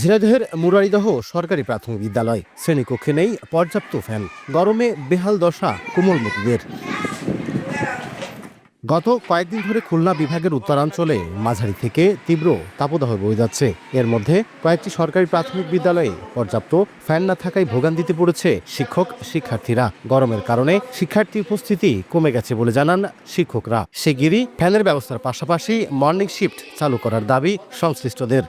ঝিনাইদহের মুরারিদহ সরকারি প্রাথমিক বিদ্যালয়। শ্রেণীকক্ষে নেই পর্যাপ্ত ফ্যান। গরমে বেহাল দশা কোমলমতিদের গত কয়েকদিন ধরে খুলনা বিভাগের উত্তরাঞ্চলে মাঝারি থেকে তীব্র তাপদাহ বয়ে যাচ্ছে। এর মধ্যে কয়েকটি সরকারি প্রাথমিক বিদ্যালয়ে পর্যাপ্ত ফ্যান না থাকায় ভোগান্তিতে পড়েছে শিক্ষক, শিক্ষার্থীরা। গরমের কারণে শিক্ষার্থী উপস্থিতি কমে গেছে বলে জানান শিক্ষকরা। শিগগিরই ফ্যানের ব্যবস্থার পাশাপাশি মর্নিং শিফট চালু করার দাবি সংশ্লিষ্টদের।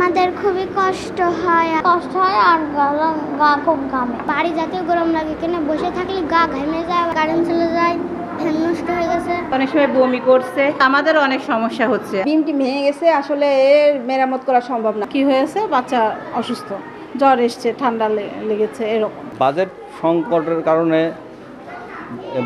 আমাদের খুবই কষ্ট হয়। কষ্ট হয় আর গরম গা খুব ঘামে। বাড়ি জাতীয় গরম লাগে কিনা বসে থাকলে গা ঘেমে যায় কারেন্ট চলে যায় ফ্যান নষ্ট হয়ে গেছে। অনেক সময় বমি করছে আমাদের অনেক সমস্যা হচ্ছে। ডিমটি ভেঙে গেছে আসলে এর মেরামত করা সম্ভব না। কি হয়েছে? বাচ্চা অসুস্থ জ্বর এসছে ঠান্ডা লেগেছে এরকম। বাজেট সংকটের কারণে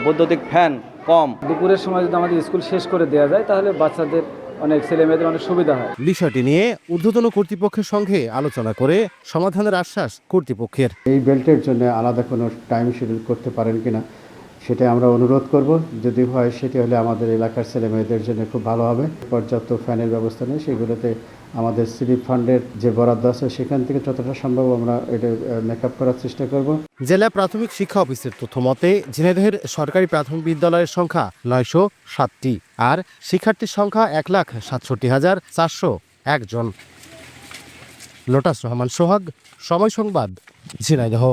বৈদ্যুতিক ফ্যান কম। দুপুরের সময় যদি আমাদের স্কুল শেষ করে দেওয়া যায় তাহলে বাচ্চাদের অনেক ছেলে মেয়েদের অনেক সুবিধা হয়। বিষয়টি নিয়ে ঊর্ধ্বতন কর্তৃপক্ষের সঙ্গে আলোচনা করে সমাধানের আশ্বাস কর্তৃপক্ষের। এই বেল্টের জন্য আলাদা কোনো টাইম শিডিউল করতে পারেন কিনা? সেটা আমরা অনুরোধ করব। যদি হয়, সেটি হলে আমাদের এলাকার ছেলে মেয়েদের জন্য খুব ভালো হবে। পর্যাপ্ত ফ্যানের ব্যবস্থা নেই, সেগুলোতে আমাদের সিলিপ ফান্ডের যে বরাদ্দ আছে, সেখান থেকে যতটা সম্ভব আমরা এটা মেকআপ করার চেষ্টা করব। জেলা প্রাথমিক শিক্ষা অফিসের তথ্য মতে, ঝিনাইদহের সরকারি প্রাথমিক বিদ্যালয়ের সংখ্যা নয়শো সাতটি আর শিক্ষার্থীর সংখ্যা এক লাখ সাতষট্টি হাজার চারশো একজন লোটাস রহমান সোহাগ, সময় সংবাদ, ঝিনাইদহ।